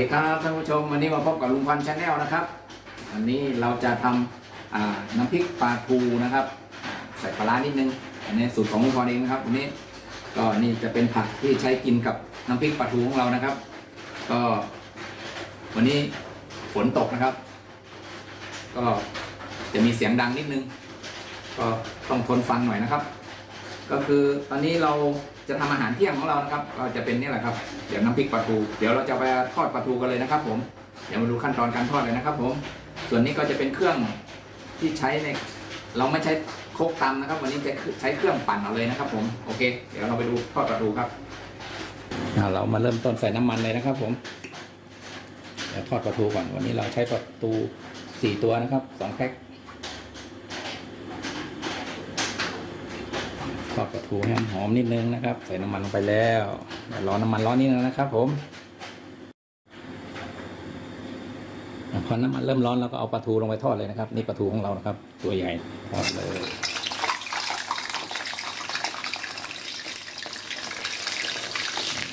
ดีครับท่านผู้ชมวันนี้มาพบกับลุงพันชาแนลนะครับวันนี้เราจะทำอ่าน้ำพริกปลาทูนะครับ ใส่ปลาร้านิดนึงอันนี้สูตรของลุงพรเองนะครับวันนี้ก็นี่จะเป็นผักที่ใช้กินกับน้ำพริกปลาทูของเรานะครับ ก็ วันนี้ฝนตกนะครับ ก็จะมีเสียงดังนิดนึง ก็ต้องทนฟังหน่อยนะครับ ก็คือตอนนี้เราจะทำอาหารเที่ยงของเรานะครับก็จะเป็นนี่แหละครับเดี๋ยวน้ำพริกปลาทูเดี๋ยวเราจะไปทอดปลาทูกันเลยนะครับผมเดี๋ยวมาดูขั้นตอนการทอดเลยนะครับ ผม ส่วนนี้ก็จะเป็นเครื่องที่ใช้ในเราไม่ใช้โคกตำนะครับ วันนี้จะใช้เครื่องปั่นเอาเลยนะครับ ผมโอเค เดี๋ยวเราไปดูทอดปลาทูครับเรามาเริ่มต้นใส่น้ำมันเลยนะครับ ผมเดี๋ยวทอดปลาทูก่อนวันนี้เราใช้ปลาทูสี่ตัวนะครับสองแพ็ค อดปลาทูให้หอมนิดนึงนะครับ ใส่น้ำมันลงไปแล้วเดี๋ยวรอน้ำมันร้อนนิดนึงนะครับ ผมพอน้ำมันเริ่มร้อนเราก็เอาปลาทูลงไปทอดเลยนะครับ นี่ปลาทูของเรานะครับ ตัวใหญ่ทอดเลย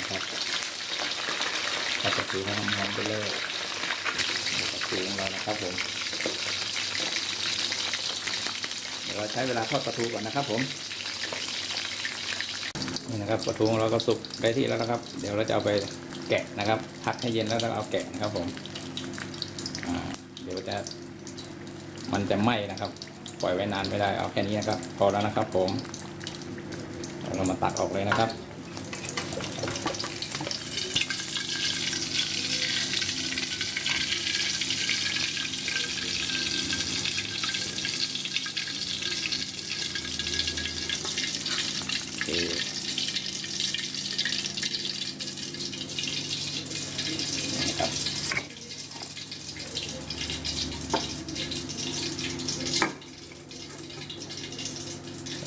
ครับปลาทูให้หอมๆไปเลยปลาทูของเรานะครับผมเดี๋ยวเราใช้เวลาทอดปลาทูก่อนนะครับผม นี่นะครับปลาทูของเราก็สุกได้ที่แล้วนะครับ เดี๋ยวเราจะเอาไปแกะนะครับพักให้เย็นแล้วเราเอาแกะนะครับผมเดี๋ยวจะมันจะไหม้นะครับ ปล่อยไว้นานไม่ได้เอาแค่นี้นะครับ พอแล้วนะครับผมเรามาตักออกเลยนะครับโอเค นะครับ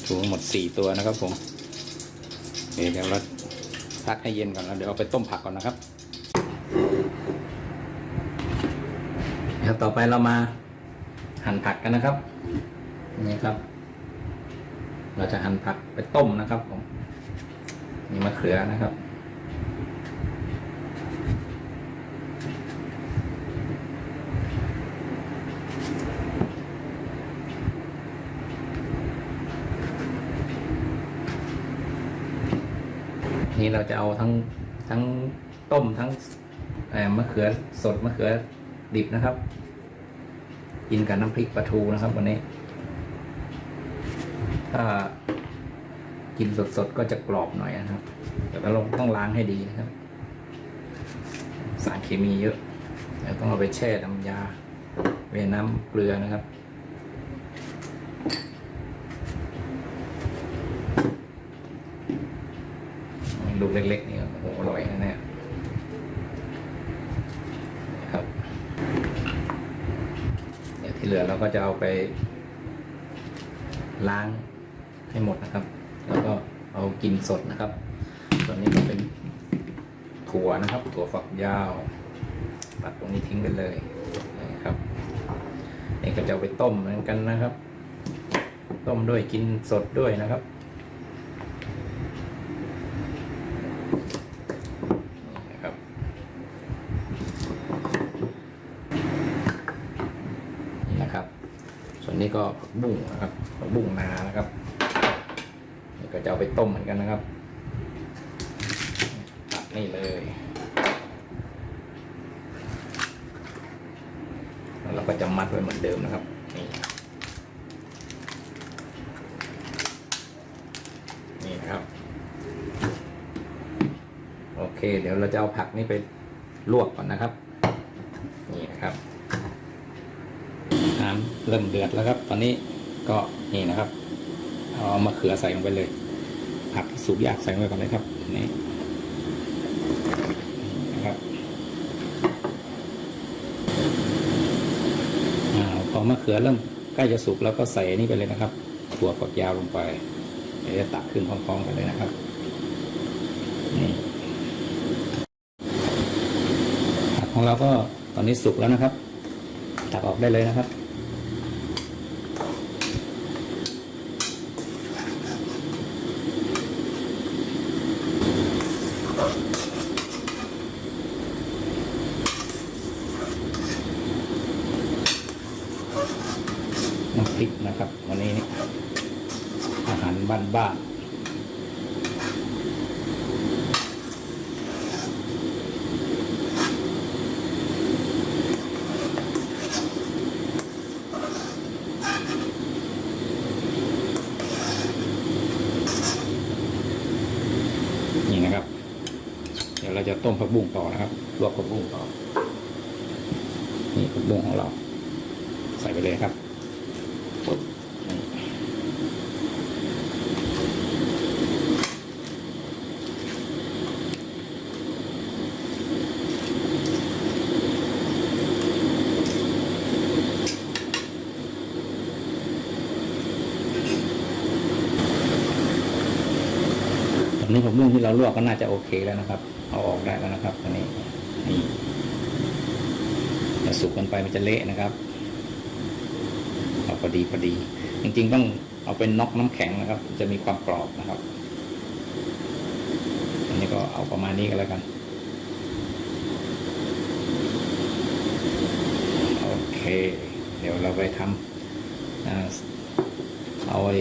ถูทั้งหมดสี่ตัวนะครับผมเดี๋ยวเราพักให้เย็นก่อนแล้วเดี๋ยวเอาไปต้มผักก่อนนะครับเดี๋ยวต่อไปเรามาหั่นผักกันนะครับนี่ครับ เราจะหั่นผักไปต้มนะครับผมมีมะเขือนะครับ เราจะเอาทั้งทั้งต้มทั้งเอ่มะเขือสดมะเขือดิบนะครับ กินกับน้ำพริกปลาทูนะครับ วันนี้ ถ้ากินสดๆก็จะกรอบหน่อยนะครับ แต่เราต้องล้างให้ดีนะครับ สารเคมีเยอะเดี๋ยวต้องเอาไปแช่น้ำยาเวน้ำเกลือนะครับ ลูกเล็กๆนี่โอ้โหอร่อยนะเนี่ยครับ เดี๋ยวที่เหลือเราก็ จะเอาไป ล้างให้หมดนะครับ แล้วก็เอากินสดนะครับ ส่วนนี้ก็เป็นถั่วนะครับถั่วฝักยาวตัดตรงนี้ทิ้งไปเลยนะครับนี่ก็จะเอาไปต้มเหมือนกันนะครับ ต้มด้วยกินสดด้วยนะครับนี่นะครับ นี่นะครับ ส่ว นี้ก็ผักบุ้งนะครับผักบุ้งนานะครับก็จะเอาไปต้มเหมือนกันนะครับตัดนี่เลยแล้วเราก็จะมัดไว้เหมือนเดิมนะครับนี่นี่นะครับ โอเค เดี๋ยวเราจะเอาผักนี่ไปลวกก่อนนะครับ นี่นะครับ น้ำ เริ่มเดือดแล้วครับ ตอนนี้ก็นี่นะครับ เอามะเขือใส่ลงไปเลย ผักที่สุกยากใส่ลงไปก่อนเลยครับนี่นะครับพอมะเขือเริ่มใกล้จะสุกแล้วก็ใส่นี่ไปเลยนะครับถั่วฝักยาวลงไปเดี๋ยวจะตักขึ้นพร้อมๆกันเลยนะครับนี่ผักของเราก็ตอนนี้สุกแล้วนะครับ ตักออกได้เลยนะครับ น้ำพริกนะครับ วันนี้อาหารบ้านบ้านๆนี่นะครับ เดี๋ยวเราจะต้มผักบุ้งต่อนะครับลวกผักบุ้งต่อ นี่ผักบุ้งของเรา ใส่ไปเลยครับ อนนี้ผักบุ้งที่เราลวกก็น่าจะโอเคแล้วนะครับ เอาออกได้แล้วนะครับตอนนี้นี่จะสุกเกันไปมันจะเละนะครับเอาพอดีพอดี จริงๆต้องเอาเป็นน็อกน้ำแข็งนะครับ จะมีความกรอบนะครับ อันนี้ก็เอาประมาณนี้ก็แล้วกันโอเค เดี๋ยวเราไปทำเอาไอ้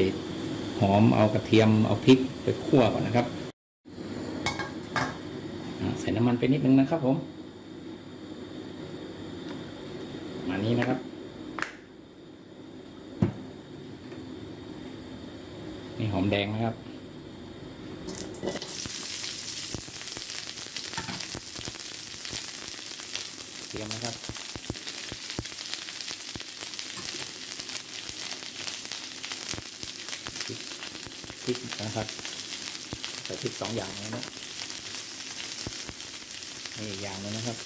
หอมเอากระเทียมเอาพริกไปคั่วก่อนนะครับ น้ำมันไปนิดนึงนะครับผมมานี้นะครับ นี่หอมแดงนะครับเตรียมนะครับพริกนะครับใส่พริกสองอย่างนะ นี่อีกอย่างนึงนะครับ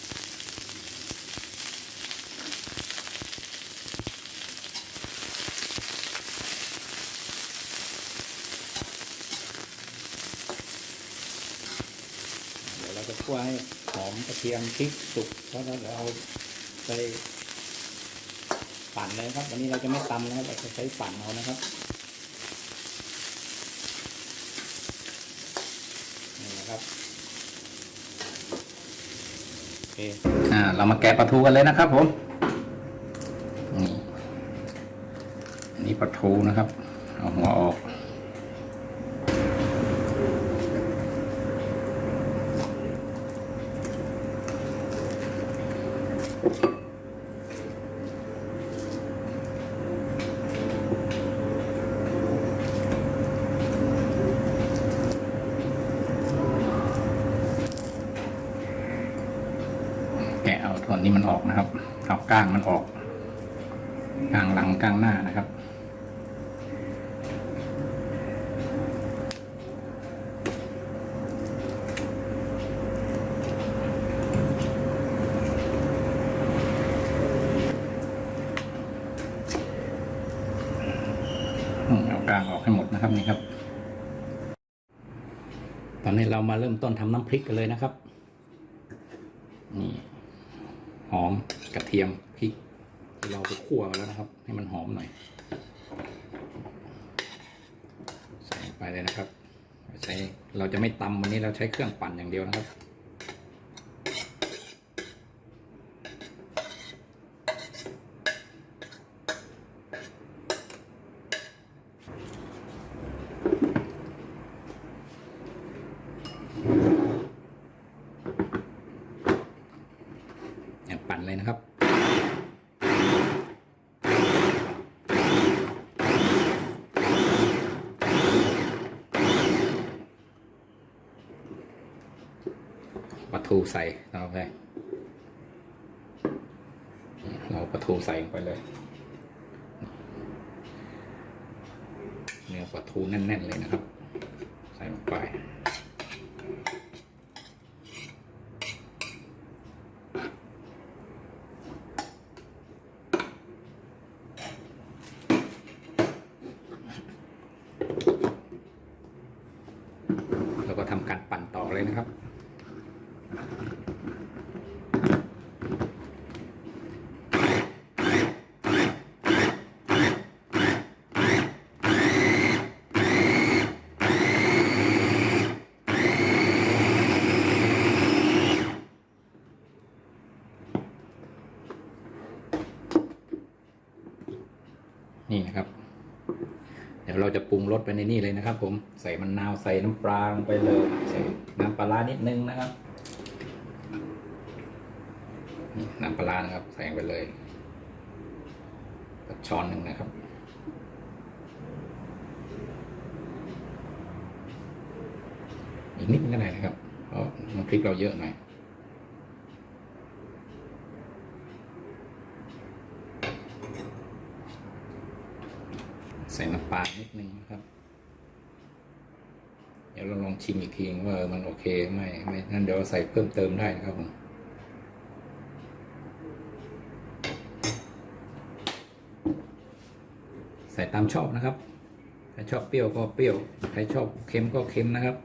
เดี๋ยวเราจะคั่วให้หอมกระเทียมพริกสุกแล้วเราเอาไปปั่นเลยครับ วันนี้เราจะไม่ตำนะครับเราจะใช้ปั่นเอานะครับนี่นะครับโอ่าเรามาแกะปลาทูกันเลยนะครับผมนี่อันนี้ปลาทูนะครับ เอาหัวออกแกะเอาส่วนนี้มันออกนะครับาก้างมันออกก้างหลังก้างหน้านะครับ เอากลางออกให้หมดนะครับนี่ครับ ตอนนี้เรามาเริ่มต้นทำน้ำพริกกันเลยนะครับ นี่ หอม กระเทียมพริกที่เราไปคั่วมาแล้วนะครับ ให้มันหอมหน่อย ใส่ไปเลยนะครับ ใช้เราจะไม่ตำวันนี้เราใช้เครื่องปั่นอย่างเดียวนะครับ เนี่ยปั่นเลยนะครับ ปลาทูใส่เราไปเราปลาทูใส่ลงไปเลย เนื้อปลาทูแน่น ๆ เลยนะครับ ใส่ลงไป แล้วก็ทำการปั่นต่อเลยนะครับ นี่นะครับ เดี๋ยวเรา จะปรุงรสไปในนี่เลยนะครับ ผมใส่มะนนาวใส่น้ำปลาลงไปเลยใส่น้ำปลาร้านิดนึงนะครับนี่น้ำปลาร้านะครับ ใส่ไปเลยช้อนหนึ่งนะครับอีกนิดนึงก็ได้นะครับเพราะน้ำพริกเราเยอะหน่อย ใส่น้ำปลานิดนึงนะครับ เดี๋ยวเราลองชิมอีกทีว่ามันโอเคไหมไม่นั่นเดี๋ยวเราใส่เพิ่มเติมได้นะครับผมใส่ตามชอบนะครับ ใครชอบเปรี้ยวก็เปรี้ยว ใครชอบเค็มก็เค็มนะครับ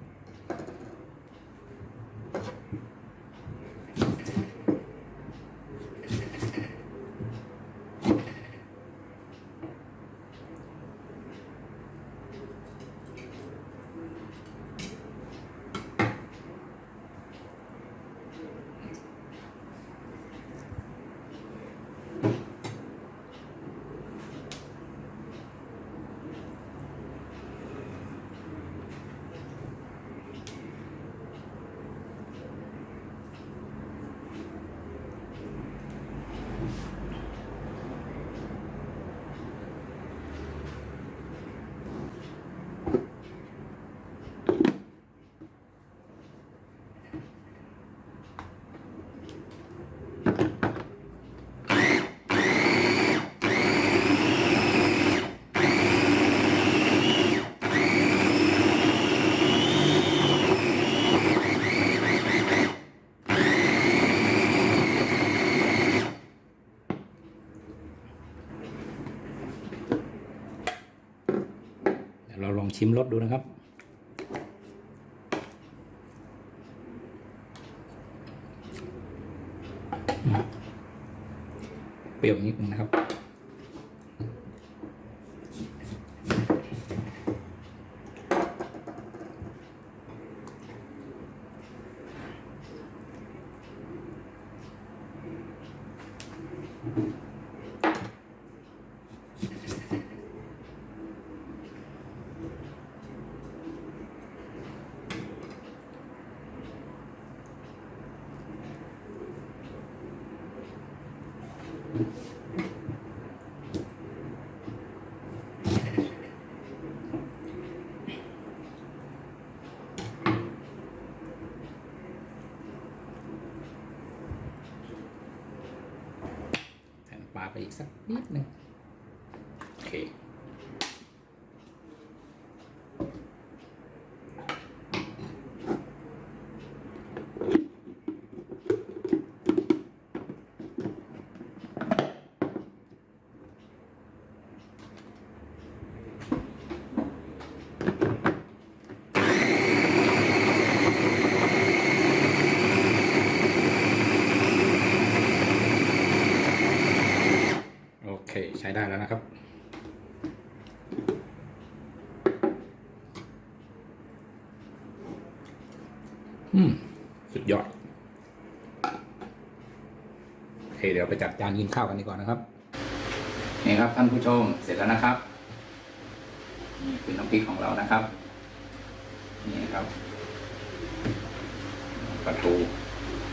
ชิมรสดูนะครับ เปรี้ยวนิดนึงนะครับ อีกสักนิดหนึ่งโอเค ช้ได้แล้วนะครับ อืม สุดยอดโอเคเดี๋ยวไปจัดจานกินข้าวกันดีกว่านะครับนี่ครับท่านผู้ชมเสร็จแล้วนะครับ นี่คือน้ำพริกของเรานะครับ นี่ครับปลาทู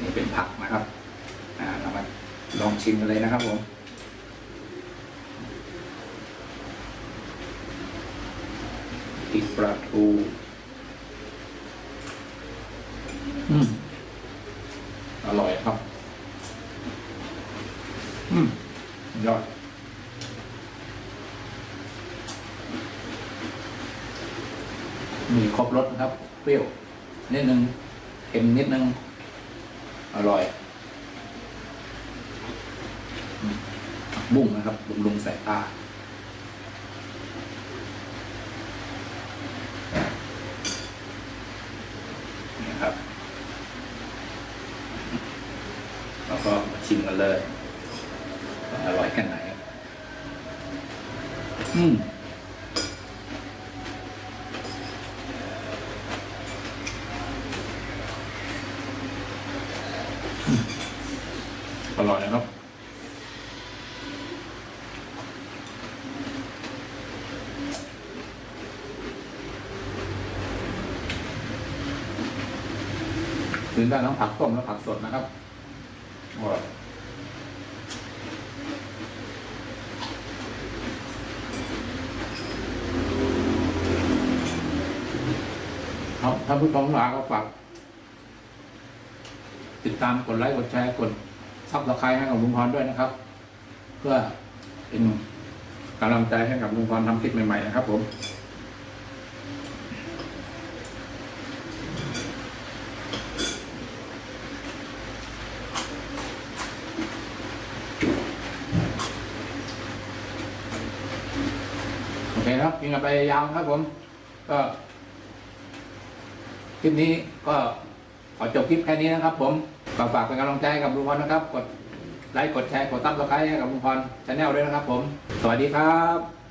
นี่เป็นผักนะครับ อ่าเรามาลองชิมกันเลยนะครับผม พริกปลาทูอืมอร่อยครับ อืมยอดมีครบรสนะครับ เปรี้ยว นิดนึงเค็มนิดนึง อร่อยอืมบุ้งนะครับบุ้งลุงใส่ตา ก็มาชิมกันเลยว่าอร่อยแค่ไหน อืมอร่อยนะครับถึงได้ทั้งผักต้มและผักสดนะครับ อร่ครับท่านผู้ชมหลาก็ฝากติดตามกดไลค์กดแชร์กดซับสไครต์ให้กับลุงพรด้วยนะครับ เพื่อเป็นกำลังใจให้กับลุงพรทำคลิปใหม่ๆนะครับผม โอ เคครับกินกันไปยาวครับผม ก็คลิปนี้ก็ขอจบคลิปแค่นี้นะครับ ผมก็ฝากเป็นกำลังใจให้กับลุงพรนะครับ กดไลค์กดแชร์กดตั้งสไครต์ให้กับลุงพรชาแนลด้วยนะครับ ผม สวัสดีครับ